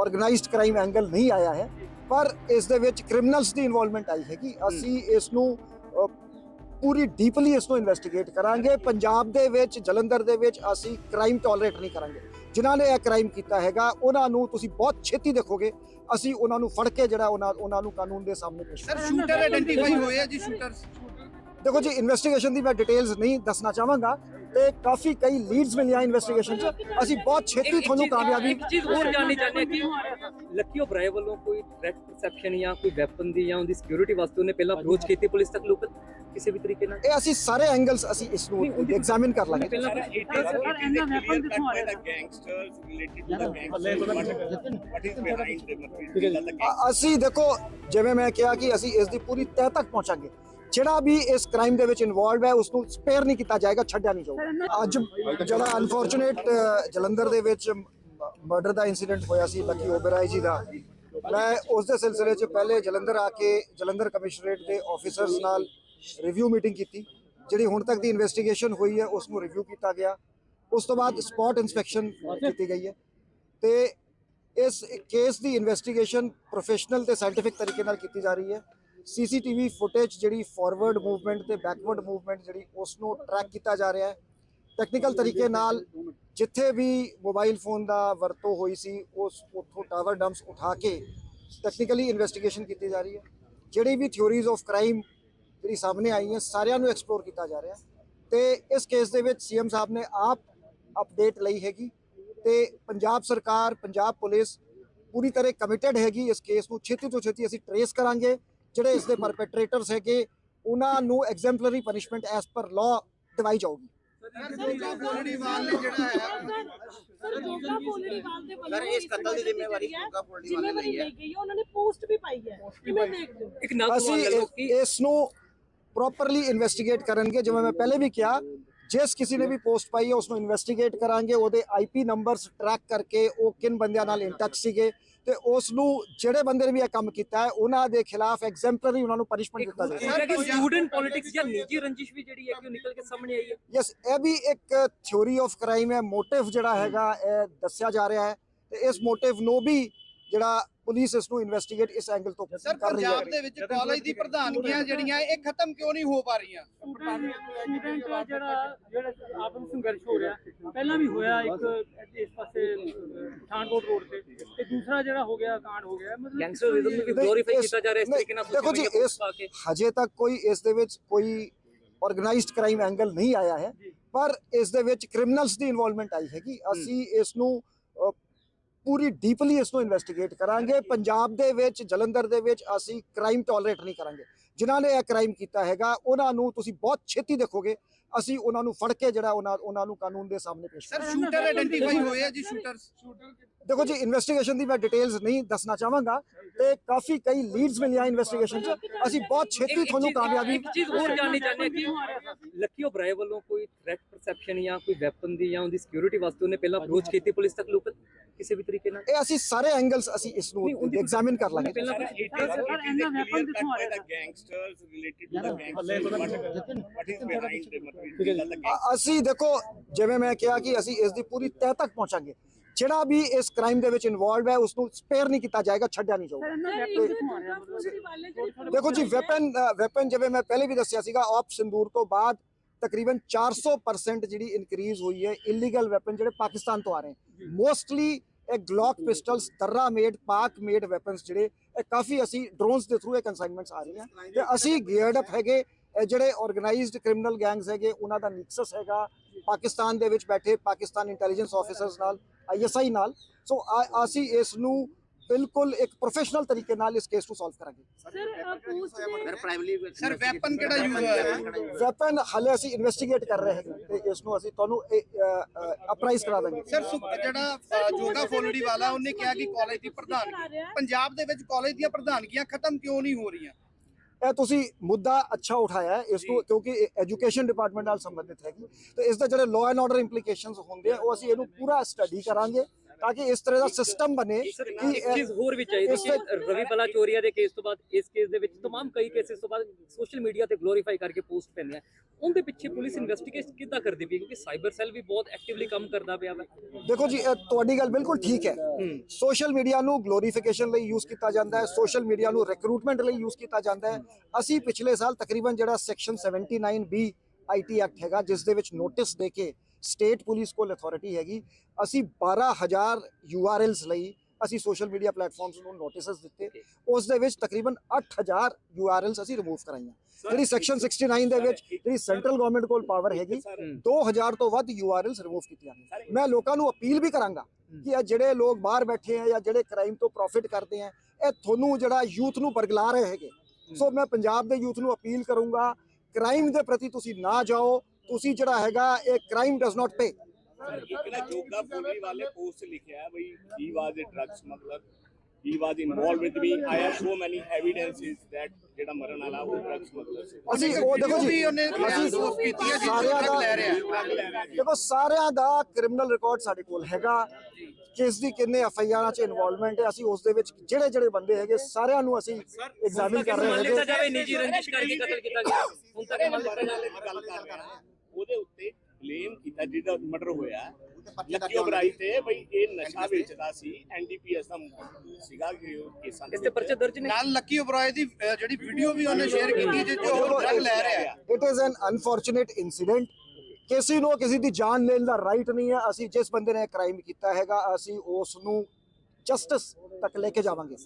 Organised crime angle ਨਹੀਂ ਆਇਆ ਹੈ ਪਰ ਇਸ ਦੇ ਵਿੱਚ ਕ੍ਰਿਮੀਨਲਸ ਦੀ ਇਨਵੋਲਵਮੈਂਟ ਆਈ ਹੈਗੀ। ਅਸੀਂ ਇਸ ਨੂੰ ਪੂਰੀ ਡੀਪਲੀ ਇਸ ਨੂੰ ਇਨਵੈਸਟੀਗੇਟ ਕਰਾਂਗੇ। ਪੰਜਾਬ ਦੇ ਵਿੱਚ ਜਲੰਧਰ ਦੇ ਵਿੱਚ ਅਸੀਂ ਕ੍ਰਾਈਮ ਟੋਲਰੇਟ ਨਹੀਂ ਕਰਾਂਗੇ। ਜਿਨ੍ਹਾਂ ਨੇ ਇਹ ਕ੍ਰਾਈਮ ਕੀਤਾ ਹੈਗਾ ਉਹਨਾਂ ਨੂੰ ਤੁਸੀਂ ਬਹੁਤ ਛੇਤੀ ਦੇਖੋਗੇ। ਅਸੀਂ ਉਹਨਾਂ ਨੂੰ ਫੜ ਕੇ ਜਿਹੜਾ ਉਹਨਾਂ ਉਹਨਾਂ ਨੂੰ ਕਾਨੂੰਨ ਦੇ ਸਾਹਮਣੇ ਪੇਸ਼ ਸਰ ਸ਼ੂਟਰ ਆਇਡੈਂਟੀਫਾਈ ਹੋਏ ਆ ਜੀ ਸ਼ੂਟਰਸ ਦੇਖੋ ਜੀ ਇਨਵੈਸਟੀਗੇਸ਼ਨ ਦੀ ਮੈਂ ਡਿਟੇਲਸ ਨਹੀਂ ਦੱਸਣਾ ਚਾਹਾਂਗਾ। ਤੇ ਕਾਫੀ ਕਈ ਲੀਡਸ ਮਿਲੀਆਂ ਇਨਵੈਸਟੀਗੇਸ਼ਨ 'ਚ ਅਸੀਂ ਬਹੁਤ ਛੇਤੀ ਤੁਹਾਨੂੰ ਕਾਮਯਾਬੀ ਇੱਕ ਚੀਜ਼ ਹੋਰ ਜਾਣਨੀ ਚਾਹੁੰਦੇ ਹਾਂ ਕਿ ਲੱਕੀ ਓਬਰਾਏ ਵੱਲੋਂ ਕੋਈ ਥ੍ਰੈਟ ਪਰਸੈਪਸ਼ਨ ਜਾਂ ਕੋਈ ਵੈਪਨ ਦੀ ਜਾਂ ਉਹਦੀ ਸਿਕਿਉਰਿਟੀ ਵਾਸਤੇ ਉਹਨੇ ਪਹਿਲਾਂ ਅਪਰੋਚ ਕੀਤੀ ਪੁਲਿਸ ਤੱਕ ਲੋਕ ਕਿਸੇ ਵੀ ਤਰੀਕੇ ਨਾਲ ਇਹ ਅਸੀਂ ਸਾਰੇ ਐਂਗਲਸ ਅਸੀਂ ਇਸ ਨੂੰ ਐਗਜ਼ਾਮਿਨ ਕਰ ਲਾਂਗੇ ਪਹਿਲਾਂ Sir, it is, it is clear cut by the gangsters related to the gangsters. What, what is behind the material? The ਅ- ਅਸੀਂ ਦੇਖੋ ਜਿਵੇਂ ਮੈਂ ਕਿਹਾ ਕਿ ਅਸੀਂ ਇਸ ਦੀ ਪੂਰੀ ਤਹਿ ਤੱਕ ਪਹੁੰਚਾਂਗੇ ਜਿਹੜਾ ਵੀ ਇਸ ਕ੍ਰਾਈਮ ਦੇ ਵਿੱਚ ਇਨਵੋਲਵ ਹੈ ਉਸ ਨੂੰ ਸਪੇਅਰ ਨਹੀਂ ਕੀਤਾ ਜਾਏਗਾ, ਛੱਡਿਆ ਨਹੀਂ ਜਾਊਗਾ। ਅੱਜ ਜਿਹੜਾ ਅਨਫੋਰਚੂਨੇਟ ਜਲੰਧਰ ਦੇ ਵਿੱਚ ਮਰਡਰ ਦਾ ਇਨਸੀਡੈਂਟ ਹੋਇਆ ਸੀ, ਲੱਕੀ ਓਬਰਾਏ ਜੀ ਦਾ। ਮੈਂ ਉਸ ਦੇ ਸਿਲਸਿਲੇ 'ਚ ਪਹਿਲੇ ਜਲੰਧਰ ਆ ਕੇ ਜਲੰਧਰ ਕਮਿਸ਼ਨਰੇਟ ਦੇ ਆਫੀਸਰਸ ਨਾਲ ਰਿਵਿਊ ਮੀਟਿੰਗ ਕੀਤੀ, ਜਿਹੜੀ ਹੁਣ ਤੱਕ ਦੀ ਇਨਵੈਸਟੀਗੇਸ਼ਨ ਹੋਈ ਹੈ ਉਸ ਨੂੰ ਰਿਵਿਊ ਕੀਤਾ ਗਿਆ। ਉਸ ਤੋਂ ਬਾਅਦ ਸਪੌਟ ਇਨਸਪੈਕਸ਼ਨ ਕੀਤੀ ਗਈ ਹੈ। ਤੇ ਇਸ ਕੇਸ ਦੀ ਇਨਵੈਸਟੀਗੇਸ਼ਨ ਪ੍ਰੋਫੈਸ਼ਨਲ ਤੇ ਸਾਇੰਟੀਫਿਕ ਤਰੀਕੇ ਨਾਲ ਕੀਤੀ ਜਾ ਰਹੀ ਹੈ। ਸੀਸੀਟੀਵੀ ਫੁਟੇਜ ਜਿਹੜੀ ਫਾਰਵਰਡ ਮੂਵਮੈਂਟ ਤੇ ਬੈਕਵਰਡ ਮੂਵਮੈਂਟ ਜਿਹੜੀ ਉਸ ਨੂੰ ਟਰੈਕ ਕੀਤਾ ਜਾ ਰਿਹਾ ਹੈ। ਟੈਕਨੀਕਲ ਤਰੀਕੇ ਨਾਲ ਜਿੱਥੇ ਵੀ ਮੋਬਾਈਲ ਫੋਨ ਦਾ ਵਰਤੋਂ ਹੋਈ ਸੀ, ਉਸ ਉੱਥੋਂ ਟਾਵਰ ਡੰਪਸ ਉਠਾ ਕੇ ਟੈਕਨੀਕਲੀ ਇਨਵੈਸਟੀਗੇਸ਼ਨ ਕੀਤੀ ਜਾ ਰਹੀ ਹੈ। ਜਿਹੜੀ ਵੀ ਥਿਉਰੀਜ਼ ਆਫ ਕ੍ਰਾਈਮ ਜਿਹੜੀ ਸਾਹਮਣੇ ਆਈ ਹੈ, ਸਾਰਿਆਂ ਨੂੰ ਐਕਸਪਲੋਰ ਕੀਤਾ ਜਾ ਰਿਹਾ ਹੈ। ਤੇ ਇਸ ਕੇਸ ਦੇ ਵਿੱਚ ਸੀਐਮ ਸਾਹਿਬ ਨੇ ਆਪ ਅਪਡੇਟ ਲਈ ਹੈਗੀ ਤੇ ਪੰਜਾਬ ਸਰਕਾਰ, ਪੰਜਾਬ ਪੁਲਿਸ ਪੂਰੀ ਤਰ੍ਹਾਂ ਕਮਿਟਡ ਹੈਗੀ ਇਸ ਕੇਸ ਨੂੰ। ਛੇਤੀ ਤੋਂ ਛੇਤੀ ਅਸੀਂ ਟਰੇਸ ਕਰਾਂਗੇ। ਜਿਹੜੇ ਇਸ ਦੇ ਪਰਪੈਟਰੇਟਰਸ ਹੈਗੇ ਉਹਨਾਂ ਨੂੰ exemplary punishment as per law ਦਿਵਾਈ ਜਾਊਗੀ। ਜੋਗਾ ਫੋਲੜੀਵਾਲ ਨੇ ਜਿਹੜਾ ਹੈ ਸਰ ਜੋਗਾ ਫੋਲੜੀਵਾਲ ਦੇ ਵੱਲੋਂ ਸਰ, ਇਸ ਕਤਲ ਦੀ ਜ਼ਿੰਮੇਵਾਰੀ ਜੋਗਾ ਫੋਲੜੀਵਾਲ ਨੇ ਲਈ ਹੈ। ਲਈ ਗਈ ਹੈ ਉਹਨਾਂ ਨੇ ਪੋਸਟ ਵੀ ਪਾਈ ਹੈ। ਕਿਵੇਂ ਦੇਖਦੇ ਹੋ? ਇੱਕ ਨਵ ਅਸੀਂ ਇਸ- ਕਿ ਇਸ ਨੂੰ ਪ੍ਰੋਪਰਲੀ ਇਨਵੈਸਟੀਗੇਟ ਕਰਨਗੇ ਜਿਵੇਂ ਮੈਂ ਪਹਿਲੇ ਵੀ ਕਿਹਾ ਜਿਸ ਕਿਸੇ ਨੇ ਵੀ ਪੋਸਟ ਪਾਈ ਹੈ ਉਸ ਨੂੰ ਇਨਵੈਸਟੀਗੇਟ ਕਰਾਂਗੇ ਉਹਦੇ ਆਈਪੀ ਨੰਬਰਸ ਟਰੈਕ ਕਰਕੇ ਉਹ ਕਿਨ ਬੰਦਿਆਂ ਨਾਲ ਇਨ ਟੱਚ ਸੀਗੇ ਤੇ ਉਸ ਨੂੰ ਜਿਹੜੇ ਬੰਦੇ ਨੇ ਵੀ ਇਹ ਕੰਮ ਕੀਤਾ ਹੈ ਉਹਨਾਂ ਦੇ ਖਿਲਾਫ ਐਗਜ਼ੈਂਪਲਰੀ ਉਹਨਾਂ ਨੂੰ ਪਨਿਸ਼ਮੈਂਟ ਦਿੱਤਾ ਜਾਏਗਾ। ਕਿ ਸਟੂਡੈਂਟ ਪੋਲਿਟਿਕਸ ਜਾਂ ਨਿੱਜੀ ਰੰਜਿਸ਼ ਵੀ ਜਿਹੜੀ ਹੈ ਕਿ ਉਹ ਨਿਕਲ ਕੇ ਸਾਹਮਣੇ ਆਈ ਹੈ। ਯੈਸ ਇਹ ਵੀ ਇੱਕ ਥਿਉਰੀ ਆਫ ਕ੍ਰਾਈਮ ਹੈ ਮੋਟਿਵ ਜਿਹੜਾ ਹੈਗਾ ਇਹ ਦੱਸਿਆ ਜਾ ਰਿਹਾ ਹੈ। ਤੇ ਇਸ ਮੋਟਿਵ ਨੂੰ ਵੀ ਜਿਹੜਾ ਪੁਲਿਸ ਇਸ ਨੂੰ ਇਨਵੈਸਟੀਗੇਟ ਇਸ ਐਂਗਲ ਤੋਂ ਸਰ ਕਰ ਰਹੀ ਹੈ। ਪੰਜਾਬ ਦੇ ਵਿੱਚ ਕਾਲਜ ਦੀ ਪ੍ਰਧਾਨਗੀਆਂ ਜਿਹੜੀਆਂ ਇਹ ਖਤਮ ਕਿਉਂ ਨਹੀਂ ਹੋ ਪਾ ਰਹੀਆਂ? ਸਟੂਡੈਂਟ ਜਿਹੜਾ ਜਿਹੜਾ ਆਪਨ ਸੰਘਰਸ਼ ਹੋ ਰਿਹਾ ਪਹਿਲਾਂ ਵੀ ਹੋਇਆ ਇੱਕ ਇਸ ਪਾਸੇ ਪਠਾਨਕੋਟ ਰੋਡ ਤੇ ਤੇ ਦੂਸਰਾ ਜਿਹੜਾ ਹੋ ਗਿਆ ਕਾਂਡ ਹੋ ਗਿਆ ਮਤਲਬ ਗੈਂਗਸਟਰਿਜ਼ਮ ਨੂੰ ਵੀ ਗਲੋਰੀਫਾਈ ਕੀਤਾ ਜਾ ਰਿਹਾ ਇਸ ਤਰੀਕੇ ਨਾਲ ਦੇਖੋ ਜੀ ਇਸ ਹਜੇ ਤੱਕ ਕੋਈ ਇਸ ਦੇ ਵਿੱਚ ਕੋਈ ਆਰਗੇਨਾਈਜ਼ਡ ਕ੍ਰਾਈਮ ਐਂਗਲ ਨਹੀਂ ਆਇਆ ਹੈ ਪਰ ਇਸ ਦੇ ਵਿੱਚ ਕ੍ਰਿਮੀਨਲਸ ਦੀ ਇਨਵੋਲਵਮੈਂਟ ਆਈ ਹੈਗੀ। ਅਸੀਂ ਇਸ ਨੂੰ ਪੂਰੀ ਡੀਪਲੀ ਇਸ ਨੂੰ ਇਨਵੈਸਟੀਗੇਟ ਕਰਾਂਗੇ। ਪੰਜਾਬ ਦੇ ਵਿੱਚ ਜਲੰਧਰ ਦੇ ਵਿੱਚ ਅਸੀਂ ਕ੍ਰਾਈਮ ਟੋਲਰੇਟ ਨਹੀਂ ਕਰਾਂਗੇ। ਜਿਨ੍ਹਾਂ ਨੇ ਇਹ ਕ੍ਰਾਈਮ ਕੀਤਾ ਹੈਗਾ ਉਹਨਾਂ ਨੂੰ ਤੁਸੀਂ ਬਹੁਤ ਛੇਤੀ ਦੇਖੋਗੇ। ਅਸੀਂ ਉਹਨਾਂ ਨੂੰ ਫੜ ਕੇ ਜਿਹੜਾ ਉਹਨਾਂ ਉਹਨਾਂ ਨੂੰ ਕਾਨੂੰਨ ਦੇ ਸਾਹਮਣੇ ਪੇਸ਼ ਸਰ ਸ਼ੂਟਰ ਆਇਡੈਂਟੀਫਾਈ ਹੋਏ ਆ ਜੀ ਸ਼ੂਟਰਸ ਦੇਖੋ ਜੀ ਇਨਵੈਸਟੀਗੇਸ਼ਨ ਦੀ ਮੈਂ ਡਿਟੇਲਸ ਨਹੀਂ ਦੱਸਣਾ ਚਾਹਾਂਗਾ ਤੇ ਕਾਫੀ ਕਈ ਲੀਡਸ ਮਿਲੀਆਂ ਇਨਵੈਸਟੀਗੇਸ਼ਨ 'ਚ। ਅਸੀਂ ਬਹੁਤ ਛੇਤੀ ਤੁਹਾਨੂੰ ਕਾਮਯਾਬੀ ਇੱਕ ਚੀਜ਼ ਹੋਰ ਜਾਣਨੀ ਚਾਹੁੰਦੇ ਹਾਂ ਕਿ ਲੱਕੀ ਓਬਰਾਏ ਵੱਲੋਂ ਕੋਈ ਥ੍ਰੈਟ ਪਰਸੈਪਸ਼ਨ ਜਾਂ ਕੋਈ ਵੈਪਨ ਦੀ ਜਾਂ ਉਹਦੀ ਸਿਕਿਉਰਿਟੀ ਵਾਸਤੇ ਉਹਨੇ ਪਹਿਲਾਂ ਅਪਰੋਚ ਕੀਤੀ ਪੁਲਿਸ ਤੱਕ ਲੋਕ ਕਿਸੇ ਵੀ ਤਰੀਕੇ ਨਾਲ? ਇਹ ਅਸੀਂ ਸਾਰੇ ਐਂਗਲਸ ਅਸੀਂ ਇਸ ਨੂੰ ਐਗਜ਼ਾਮਿਨ ਕਰ ਲਾਂਗੇ। ਪਹਿਲਾਂ it is, it is clear cut by the gangsters related to the gangsters. What, what is behind the material? The ਅ- ਅਸੀਂ ਦੇਖੋ ਜਿਵੇਂ ਮੈਂ ਕਿਹਾ ਕਿ ਅਸੀਂ ਇਸ ਦੀ ਪੂਰੀ ਤਹਿ ਤੱਕ ਪਹੁੰਚਾਂਗੇ ਜਿਹੜਾ ਵੀ ਇਸ ਕ੍ਰਾਈਮ ਦੇ ਵਿੱਚ ਇਨਵੋਲਵ ਹੈ ਉਸ ਨੂੰ ਸਪੇਅਰ ਨਹੀਂ ਕੀਤਾ ਜਾਏਗਾ ਛੱਡਿਆ ਨਹੀਂ ਜਾਊਗਾ ਦੇਖੋ ਜੀ ਵੈਪਨ ਵੈਪਨ ਜਿਵੇਂ ਮੈਂ ਪਹਿਲੇ ਵੀ ਦੱਸਿਆ ਸੀਗਾ ਆਪ ਸਿੰਦੂਰ ਤੋਂ ਬਾਅਦ ਤਕਰੀਬਨ 400% ਜਿਹੜੀ ਇਨਕਰੀਜ਼ ਹੋਈ ਹੈ ਇਲੀਗਲ ਵੈਪਨ ਜਿਹੜੇ ਪਾਕਿਸਤਾਨ ਤੋਂ ਆ ਰਹੇ ਹਨ ਮੋਸਟਲੀ ਇਹ Glock pistols Darra made Pak made weapons ਜਿਹੜੇ, ਇਹ ਕਾਫੀ ਅਸੀਂ ਡਰੋਨਸ ਦੇ ਥਰੂ ਇਹ ਕਨਸਾਈਨਮੈਂਟਸ ਆ ਰਹੀਆਂ। ਤੇ ਅਸੀਂ ਗੀਅਰਡ ਅਪ ਹੈਗੇ, ਇਹ ਜਿਹੜੇ ਆਰਗੇਨਾਈਜ਼ਡ ਕ੍ਰਿਮੀਨਲ ਗੈਂਗਸ ਹੈਗੇ, ਉਹਨਾਂ ਦਾ ਨਿਕਸਸ ਹੈਗਾ, ਪਾਕਿਸਤਾਨ ਦੇ ਵਿੱਚ ਬੈਠੇ ਪਾਕਿਸਤਾਨ ਇੰਟੈਲੀਜੈਂਸ ਆਫੀਸਰਸ ਨਾਲ ਆਈਐਸਆਈ ਨਾਲ। ਸੋ ਆ- ਅਸੀਂ ਇਸ ਨੂੰ ਬਿਲਕੁਲ ਇੱਕ ਪ੍ਰੋਫੈਸ਼ਨਲ ਤਰੀਕੇ ਨਾਲ ਇਸ ਕੇਸ ਨੂੰ ਸੋਲਵ ਕਰਾਂਗੇ ਸਰ ਪੋਸਟ ਸਰ ਵੈਪਨ ਕਿਹੜਾ ਯੂਜ਼ ਹੋਇਆ ਵੈਪਨ ਹਾਲੇ ਅਸੀਂ ਇਨਵੈਸਟੀਗੇਟ ਕਰ ਰਹੇ ਹਾਂ ਤੇ ਇਸ ਨੂੰ ਅਸੀਂ ਤੁਹਾਨੂੰ ਅਪਰਾਈਜ਼ ਕਰਾ ਦਾਂਗੇ ਸਰ ਜਿਹੜਾ ਜੋਗਾ ਫੋਲੜੀਵਾਲ ਆ ਉਹਨੇ ਕਿਹਾ ਕਿ ਕਾਲਜ ਦੀ ਪ੍ਰਧਾਨਗੀ ਪੰਜਾਬ ਦੇ ਵਿੱਚ ਕਾਲਜ ਦੀਆਂ ਪ੍ਰਧਾਨਗੀਆਂ ਖਤਮ ਕਿਉਂ ਨਹੀਂ ਹੋ ਰਹੀਆਂ ਇਹ ਤੁਸੀਂ ਮੁੱਦਾ ਅੱਛਾ ਉਠਾਇਆ ਹੈ ਇਸ ਨੂੰ ਕਿਉਂਕਿ ਐਜੂਕੇਸ਼ਨ ਡਿਪਾਰਟਮੈਂਟ ਨਾਲ ਸੰਬੰਧਿਤ ਹੈਗੀ ਤੇ ਇਸ ਦੇ ਜਿਹੜੇ ਲਾਅ ਐਂਡ ਆਰਡਰ ਇੰਪਲੀਕੇਸ਼ਨਸ ਹੁੰਦੇ ਆ ਉਹ ਅਸੀਂ ਇਹਨੂੰ ਪੂਰਾ ਸਟੱਡੀ ਕਰਾਂਗੇ ਤਾਂ ਕਿ ਇਸ ਤਰ੍ਹਾਂ ਦਾ ਸਿਸਟਮ ਬਣੇ ਸਰ ਕਿ ਇੱਕ ਇਹ- ਚੀਜ਼ ਹੋਰ ਵੀ ਚਾਹੀਦੀ ਇਸ ਕਿ ਰਵੀ ਬਲਾਚੋਰੀਆ ਦੇ ਕੇਸ ਤੋਂ ਬਾਅਦ ਇਸ ਕੇਸ ਦੇ ਵਿੱਚ तमाम ਕਈ ਕੇਸਿਸ ਤੋਂ ਬਾਅਦ ਸੋਸ਼ਲ ਮੀਡੀਆ ਤੇ ਗਲੋਰੀਫਾਈ ਕਰਕੇ ਪੋਸਟ ਪੈਂਦੀਆਂ ਉਹਦੇ ਪਿੱਛੇ ਪੁਲਿਸ ਇਨਵੈਸਟੀਗੇਸ਼ਨ ਕਿੱਦਾਂ ਕਰਦੀ ਪਈ ਹੈ? ਕਿਉਂਕਿ ਸਾਈਬਰ ਸੈੱਲ ਵੀ ਬਹੁਤ ਐਕਟਿਵਲੀ ਕੰਮ ਕਰਦਾ ਪਿਆ ਵਾ ਦੇਖੋ ਜੀ ਇਹ ਤੁਹਾਡੀ ਗੱਲ ਬਿਲਕੁਲ ਠੀਕ ਹੈ ਸੋਸ਼ਲ ਮੀਡੀਆ ਨੂੰ ਗਲੋਰੀਫਿਕੇਸ਼ਨ ਲਈ ਯੂਜ਼ ਕੀਤਾ ਜਾਂਦਾ ਹੈ ਸੋਸ਼ਲ ਮੀਡੀਆ ਨੂੰ ਰਿਕਰੂਟਮੈਂਟ ਲਈ ਯੂਜ਼ ਕੀਤਾ ਜਾਂਦਾ ਹੈ ਅਸੀਂ ਪਿਛਲੇ ਸਾਲ ਤਕਰੀਬਨ ਜਿਹੜਾ ਸੈਕਸ਼ਨ 79 ਬੀ ਆਈਟੀ ਐਕਟ ਹੈਗਾ ਜਿਸ ਦੇ ਵਿੱਚ ਨੋਟਿਸ ਦੇ ਕੇ ਸਟੇਟ ਪੁਲਿਸ ਕੋਲ ਅਥਾਰਟੀ ਹੈਗੀ। ਅਸੀਂ 12000 URLs ਲਈ ਅਸੀਂ ਸੋਸ਼ਲ ਮੀਡੀਆ ਪਲੇਟਫਾਰਮਸ ਨੂੰ ਨੋਟਿਸਸ ਦਿੱਤੇ। ਉਸ ਦੇ ਵਿੱਚ ਤਕਰੀਬਨ 8000 URLs ਅਸੀਂ ਰਿਮੂਵ ਕਰਾਈਆਂ। ਜਿਹੜੀ ਸੈਕਸ਼ਨ 69 ਦੇ ਵਿੱਚ ਜਿਹੜੀ ਸੈਂਟਰਲ ਗਵਰਨਮੈਂਟ ਕੋਲ ਪਾਵਰ ਹੈਗੀ 2000 ਤੋਂ ਵੱਧ URLs ਰਿਮੂਵ ਕੀਤੀਆਂ। ਮੈਂ ਲੋਕਾਂ ਨੂੰ ਅਪੀਲ ਵੀ ਕਰਾਂਗਾ ਕਿ ਇਹ ਜਿਹੜੇ ਲੋਕ ਬਾਹਰ ਬੈਠੇ ਆ ਜਾਂ ਜਿਹੜੇ ਕ੍ਰਾਈਮ ਤੋਂ ਪ੍ਰੋਫਿਟ ਕਰਦੇ ਆ ਇਹ ਤੁਹਾਨੂੰ ਜਿਹੜਾ ਯੂਥ ਨੂੰ ਬਰਗਲਾ ਰਹੇ ਹੈਗੇ। ਸੋ ਮੈਂ ਪੰਜਾਬ ਦੇ ਯੂਥ ਨੂੰ ਅਪੀਲ ਕਰੂੰਗਾ। ਕ੍ਰਾਈਮ ਦੇ ਪ੍ਰਤੀ ਤੁਸੀਂ ਨਾ ਜਾਓ। ਤੁਸੀਂ ਜਿਹੜਾ ਹੈਗਾ ਇਹ ਕ੍ਰਾਈਮ ਡਸ ਨਾਟ ਪੇ ਇੱਕ ਨਾ ਜੋਗਾ ਫੋਲੜੀ ਵਾਲੇ ਪੋਸਟ ਲਿਖਿਆ ਹੈ ਬਈ he was a drug smuggler he was involve with me I have so many evidences that ਜਿਹੜਾ ਮਰਨ ਵਾਲਾ ਉਹ ਡਰਗ ਸਮਗਲਰ ਸੀ। ਅਸੀਂ ਉਹ ਦੇਖੋ ਜੀ ਵੀ ਉਹਨੇ ਅਸੀਂ ਦੋਸਤ ਕੀਤੀ ਹੈ ਜਿਸ ਸਾਰਿਆਂ ਦਾ ਲੈ ਰਿਹਾ ਦੇਖੋ ਸਾਰਿਆਂ ਦਾ ਕ੍ਰਿਮੀਨਲ ਰਿਕਾਰਡ ਸਾਡੇ ਕੋਲ ਹੈਗਾ। ਕਿਸ ਦੀ ਕਿੰਨੇ ਐਫ ਆਈ ਆਰਾਂ 'ਚ ਇਨਵੋਲਵਮੈਂਟ ਹੈ ਅਸੀਂ ਉਸ ਦੇ ਵਿੱਚ ਜਿਹੜੇ ਜਿਹੜੇ ਬੰਦੇ ਹੈਗੇ ਸਾਰਿਆਂ ਨੂੰ ਅਸੀਂ ਐਗਜ਼ਾਮਿਨ ਕਰ ਰਹੇ ਮੰਨ ਲਿੱਤਾ ਹੈਗੇ। ਜਾਵੇ ਨਿੱਜੀ ਰੰਜਿਸ਼ ਕਰਕੇ ਕਤਲ ਕੀਤਾ ਗਿਆ। ਹੁਣ ਤੱਕ ਮੰਨ ਲਿੱਤਾ ਮਰਨ ਜਾਵੇ। ਵਾਲੇ ਦੀ ਗੱਲ ਕਰ ਰਿਹਾ ਹਾਂ। ਉਹਦੇ ਉੱਤੇ ਬਲੇਮ ਕੀਤਾ ਜਿਹਦਾ ਮਰਡਰ ਹੋਇਆ। ਲੱਕੀ ਬਰਾਈ ਤੇ ਬਈ ਇਹ ਨਸ਼ਾ ਵੇਚਦਾ ਸੀ ਐਨਡੀਪੀਐਸ ਦਾ ਸੀਗਾ ਕਿ ਉਹ ਕੇਸਾਂ ਦੇ ਇਸ ਤੇ ਪਰਚੇ ਦਰਜ ਨੇ? ਨਾਲ ਲੱਕੀ ਓਬਰਾਏ ਦੀ ਅਹ, ਜਿਹੜੀ ਵੀਡੀਓ ਵੀ ਉਹਨੇ ਸ਼ੇਅਰ ਕੀਤੀ ਜਿਸ 'ਚ ਉਹ ਡਰਗ ਲੈ ਰਿਹਾ। ਹੈ it is an unfortunate incident ਕਿਸੇ ਨੂੰ ਕਿਸੇ ਦੀ ਜਾਨ ਲੈਣ ਦਾ ਰਾਈਟ ਨਹੀਂ ਹੈ। ਅਸੀਂ ਜਿਸ ਬੰਦੇ ਨੇ ਕ੍ਰਾਈਮ ਕੀਤਾ ਹੈਗਾ ਅਸੀਂ ਉਸ ਨੂੰ ਜਸਟਿਸ ਤੱਕ ਲੈ ਕੇ ਜਾਵਾਂਗੇ।